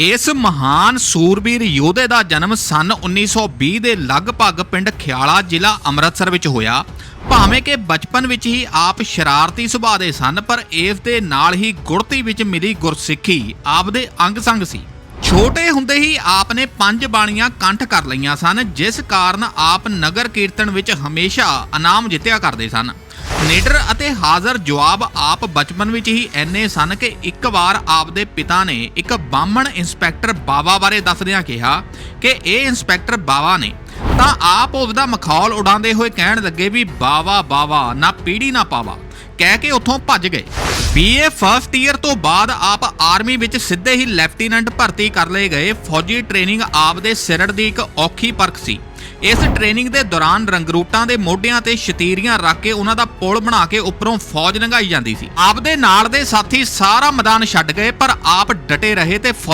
ਇਸ ਮਹਾਨ ਸੂਰਬੀਰ ਯੋਧੇ ਦਾ ਜਨਮ ਸਨ 1920 ਦੇ ਲਗਭਗ ਪਿੰਡ ਖਿਆਲਾ ਜ਼ਿਲ੍ਹਾ ਅੰਮ੍ਰਿਤਸਰ ਵਿੱਚ ਹੋਇਆ। ਭਾਵੇਂ ਕਿ ਬਚਪਨ ਵਿੱਚ ਹੀ ਆਪ ਸ਼ਰਾਰਤੀ ਸੁਭਾਅ ਦੇ ਸਨ, ਪਰ ਇਸ ਦੇ ਨਾਲ ਹੀ ਗੁੜਤੀ ਵਿੱਚ ਮਿਲੀ ਗੁਰਸਿੱਖੀ ਆਪ ਦੇ ਅੰਗ ਸੰਗ ਸੀ। ਛੋਟੇ ਹੁੰਦੇ ਹੀ ਆਪ ਨੇ ਪੰਜ ਬਾਣੀਆਂ ਕੰਠ ਕਰ ਲਈਆਂ ਸਨ, ਜਿਸ ਕਾਰਨ ਆਪ ਨਗਰ ਕੀਰਤਨ ਵਿੱਚ ਹਮੇਸ਼ਾ ਇਨਾਮ ਜਿੱਤਿਆ ਕਰਦੇ ਸਨ। ਨਿਡਰ ਅਤੇ ਹਾਜ਼ਰ ਜਵਾਬ ਆਪ ਬਚਪਨ ਵਿੱਚ ਹੀ ਐਨੇ ਸਨ ਕਿ ਇੱਕ ਵਾਰ ਆਪ ਦੇ ਪਿਤਾ ਨੇ ਇੱਕ ਬਾਹਮਣ ਇੰਸਪੈਕਟਰ ਬਾਵਾ ਬਾਰੇ ਦੱਸਦਿਆਂ ਕਿਹਾ ਕਿ ਇਹ ਇੰਸਪੈਕਟਰ ਬਾਵਾ ਨੇ। ਤਾਂ ਆਪ ਉਸ ਦਾ ਮਖੌਲ ਉਡਾਉਂਦੇ ਹੋਏ ਕਹਿਣ ਲੱਗੇ ਵੀ ਬਾਵਾ ਬਾਵਾ, ਨਾ ਪੀੜੀ, ਨਾ ਪਾਵਾ। ਕਹਿ ਕੇ ਉੱਥੋਂ ਭੱਜ ਗਏ। ਬੀਏ ਫਰਸਟ ਈਅਰ ਤੋਂ ਬਾਅਦ ਆਪ ਆਰਮੀ ਵਿੱਚ ਸਿੱਧੇ ਹੀ ਲੈਫਟੀਨੈਂਟ ਭਰਤੀ ਕਰ ਲਏ ਗਏ। ਫੌਜੀ ਟ੍ਰੇਨਿੰਗ ਆਪ ਦੇ ਸਿਰੜ ਦੀ ਇੱਕ ਔਖੀ ਪਰਖ ਸੀ। ਇਸ ਟ੍ਰੇਨਿੰਗ ਦੇ ਦੌਰਾਨ ਰੰਗਰੂਟਾਂ ਦੇ ਮੋਢਿਆਂ ਤੇ ਸ਼ਤੀਰੀਆਂ ਰੱਖ ਕੇ ਉਹਨਾਂ ਦਾ ਪੁਲ ਬਣਾ ਕੇ ਉੱਪਰੋਂ ਫੌਜ ਲੰਘਾਈ ਜਾਂਦੀ ਸੀ। ਆਪ ਦੇ ਨਾਲ ਦੇ ਸਾਥੀ ਸਾਰਾ ਮੈਦਾਨ ਛੱਡ ਗਏ, ਪਰ ਆਪ ਡਟੇ ਰਹੇ ਤੇ ਫੌਜ